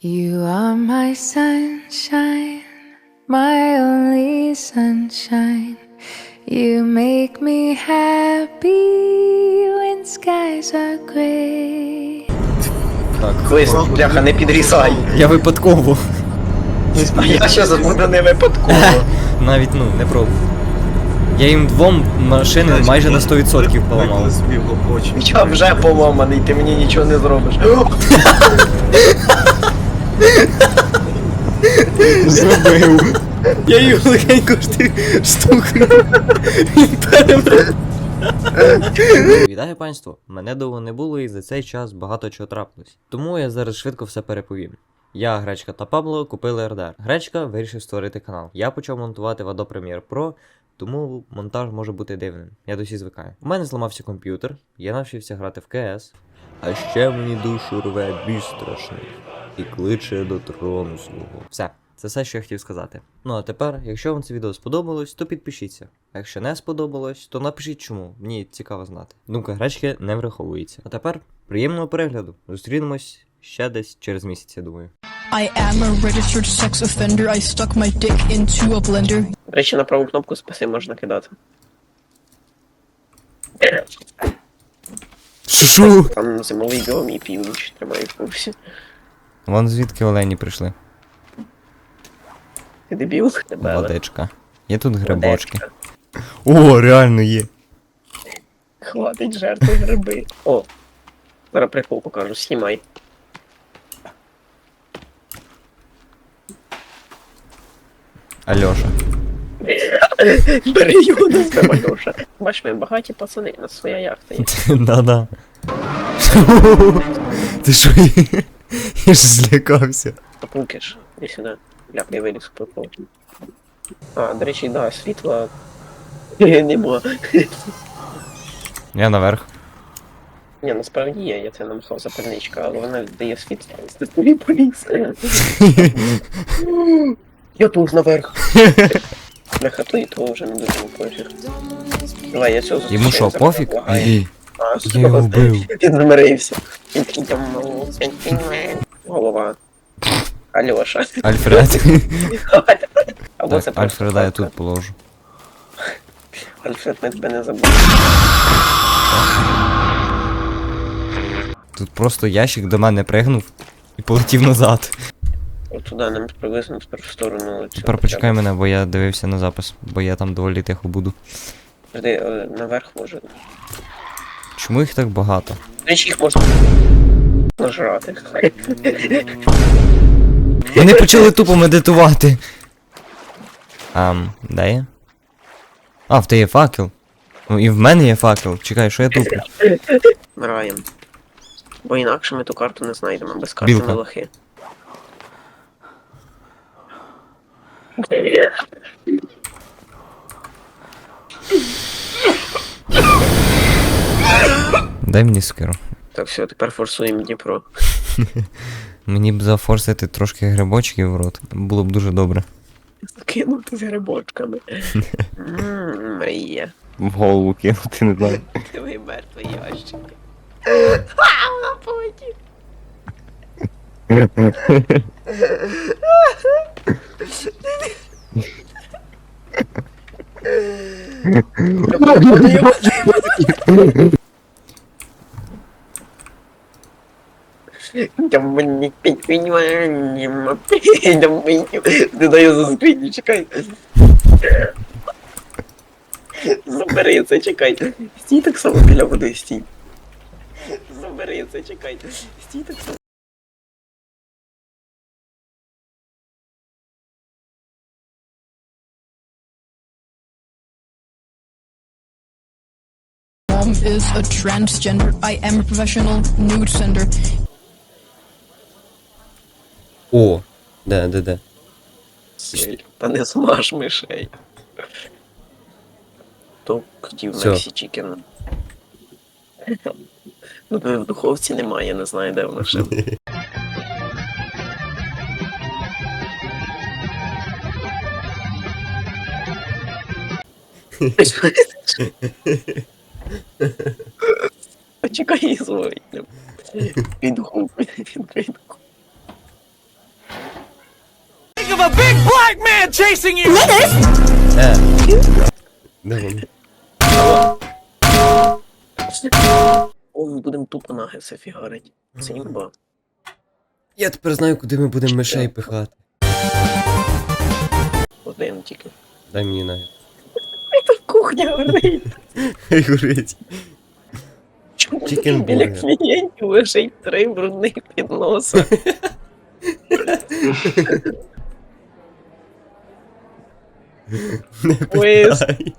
You are my sunshine, my only sunshine. You make me happy when skies are gray. Так, бляха, не підрізай. Я випадково. А я ще забуду не випадково. Навіть ну, не пробував. Я їм двом машини майже на 100% поламав. Я вже поломаний, ти мені нічого не зробиш. Зробив. Я її легенько штукнув. Він перебрав. Вітаю панство! Мене довго не було і за цей час багато чого трапилось. Тому я зараз швидко все переповім. Я, Гречка та Пабло купили РДР. Гречка вирішив створити канал. Я почав монтувати в Adobe Premiere Pro, тому монтаж може бути дивним. Я досі звикаю. У мене зламався комп'ютер, я навчився грати в КС. А ще мені душу рве більш страшний і кличе до трону свого. Все, це все, що я хотів сказати. Ну а тепер, якщо вам це відео сподобалось, то підпишіться. А якщо не сподобалось, то напишіть чому. Мені цікаво знати. Думка гречки не враховується. А тепер приємного перегляду. Зустрінемось ще десь через місяць, я думаю. I am a registered sex offender. I stuck my dick into a blender. Речі, на праву кнопку спаси можна кидати. Шушу! Там зимовий біом і північ тримає в курсі. Вон звідки олені прийшли. Ти дебіл? Тебе. Водичка. Є тут грибочки. О, реально є. Хватить жертви гриби. О. Зараз прикол покажу, знімай. Альоша. Бери його до себе, Льоша. Бач, ми багаті пацани, у нас своя яхта є. Да-да. Ти що? Я ж злякався. Папулки ж, іди сюди. Бляк, не виліз попав. А, до речі, да, світла. Нема. Я наверх. Ні, насправді є, я це намислав запальничка, але вона дає світло, з тобі поліз. Я тут наверх. Бляха, то і то вже не дуже пофіг. Давай, я цього Йому що, пофіг? А, Я його вбив. Він замирився. Він такий там голова. Альоша. Альфред. Або це Так, Альфреда я тут положу. Альфред, ми тебе не забули. Тут просто ящик до мене пригнув і полетів назад. От туди нам приблизно тепер в сторону цього. Тепер почекай мене, бо я дивився на запис, бо я там доволі тихо буду. Жди, е, наверх може. Чому їх так багато? Речі, їх можна нажрати. Вони почали тупо медитувати. Ам, де я? А, в тебе є факел. Ну і в мене є факел. Чекай, що я туплю? Вмираємо. Бо інакше ми ту карту не знайдемо, без карти Білка. ми лохи. Дай мені скиру. Так, все, тепер форсуємо Дніпро. Мені б зафорсити трошки грибочків в рот. Було б дуже добре. Кинути з грибочками. Ммм, Мрія. В голову кинути, не знаю. Диви мертвий ящик. А, потім. Да мені підпінювання, да мені... Не даю за скриню, чекай. Забери це, чекай. Стій так само біля води, стій. Забери це, чекай. Стій так само. Mom is a transgender. I am a professional nude sender. О, де, де, де. Та не смаж мишей. То хотів Всё. Мексі Чікен. Ну, в духовці немає, я не знаю, де воно ще. Почекай, звонить. Підхоп, підхоп. Е. Де вони? О, ми будемо тупо нагиси фігарить. Це імба. Я тепер знаю, куди ми будемо мишей пихати. Один тільки. Дай мені ноги. Це кухня горить. Горить. Чому Chicken біля burger. клієнтів лежить три брудних підноса? Не Виз. питай.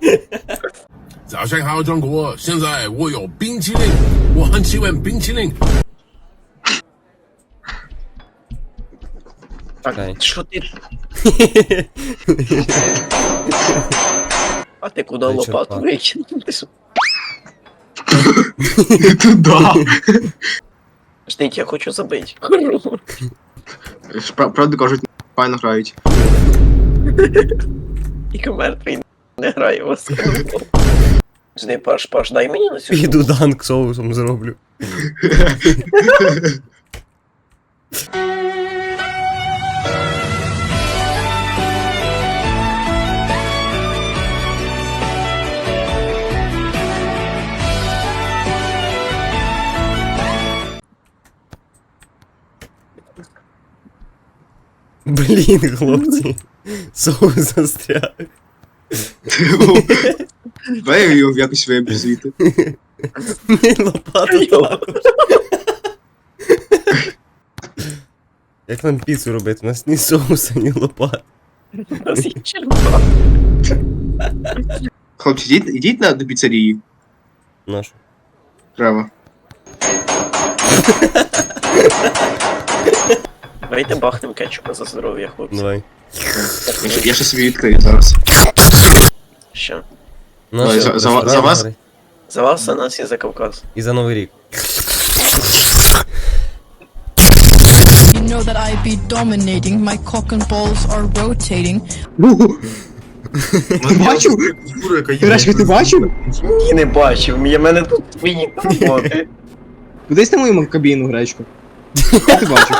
早上好，中国！现在我有冰淇淋，我很喜欢冰淇淋。 Так, Окей. що ти? А ти куди Дай лопату черпак. викинув? Ти що? Туда. Ждіть, я хочу забити. Хорош. Пра- Правда кажуть, файно грають. І мертвий не грає в баскетбол. Жди, Паш, Паш, дай мені на сьогодні. Піду данк соусом зроблю. Блін, хлопці. Соус застряг. Дай його якось вибір звідти. Лопату також. Як нам піцу робити? У нас ні соуса, ні лопат. У нас є черпак. Хлопці, ідіть, ідіть на до піцерії. Нашу. Треба. Давайте бахнем кетчупа за здоров'я, хлопці. Давай. Я ще- Я ще собі відкрию зараз. Що? Нашу за- за- за вас? За вас, за нас і за Кавказ. І за Новий рік. You know that I be dominating, my cock and balls are rotating. Бачив? Гречка, ти бачив? Ні, не бачив, я мене тут твої роботи. Кудись на мою кабіну, гречку. Ти бачив?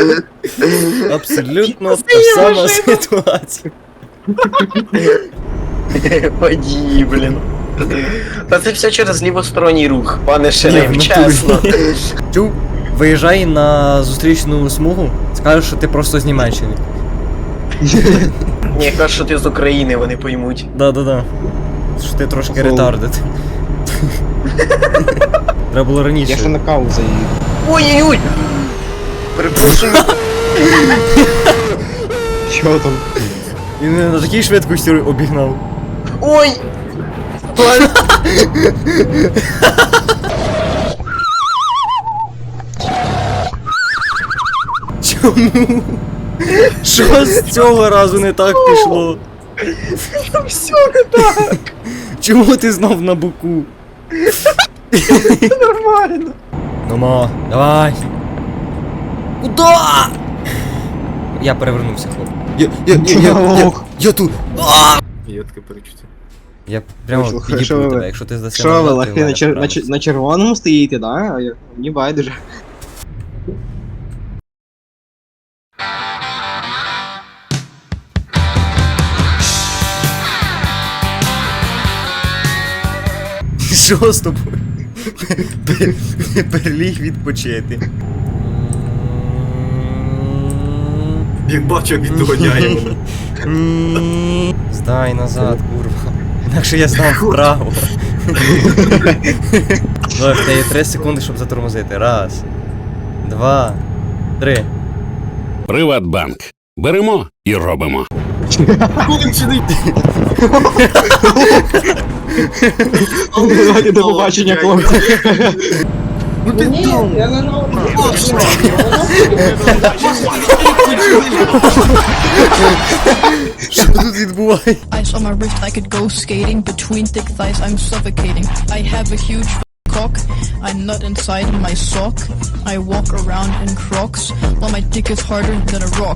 Абсолютно та сама ситуація. Водій, блін. Та це все через лівосторонній рух, пане Шериф, в чесно. Чув, виїжджай на зустрічну смугу, скажеш, що ти просто з Німеччини. Ні, кажуть, що ти з України, вони поймуть. Да-да-да. Що ти трошки Фол. ретардед. Треба було раніше. Я ще на каву заїду. Ой-ой-ой! Перепрошую. Що там? Він мене на такій швидкості обігнав. Ой! Чому? Що з цього разу не так пішло? Все не так, Чому ти знов на боку? нормально. Нома, давай. Куда? Я перевернувся, хлоп. Я, я, я, я, я, я, я тут. Є таке перечуття. Я прямо Вийшло, підіпну ви- тебе, якщо ти здасться Що ви, назад, ти лахи, на, маєш чер... на, право. чер- на червоному стоїте, да? А я- Мені байдуже. Що з тобою? Пер- Переліг відпочити. Як бачу, як він доганяє мене. Здай назад, курва. Інакше я здам вправо. Давай, в тебе є 3 секунди, щоб затормозити. Раз, два, три. Приватбанк. Беремо і робимо. Давайте до побачення, хлопці. Що тут відбувається? Ice on my wrist, I could go skating. Between thick thighs, I'm suffocating. I have a huge cock. I'm not inside my sock. I walk around in crocs while my dick is harder than a rock.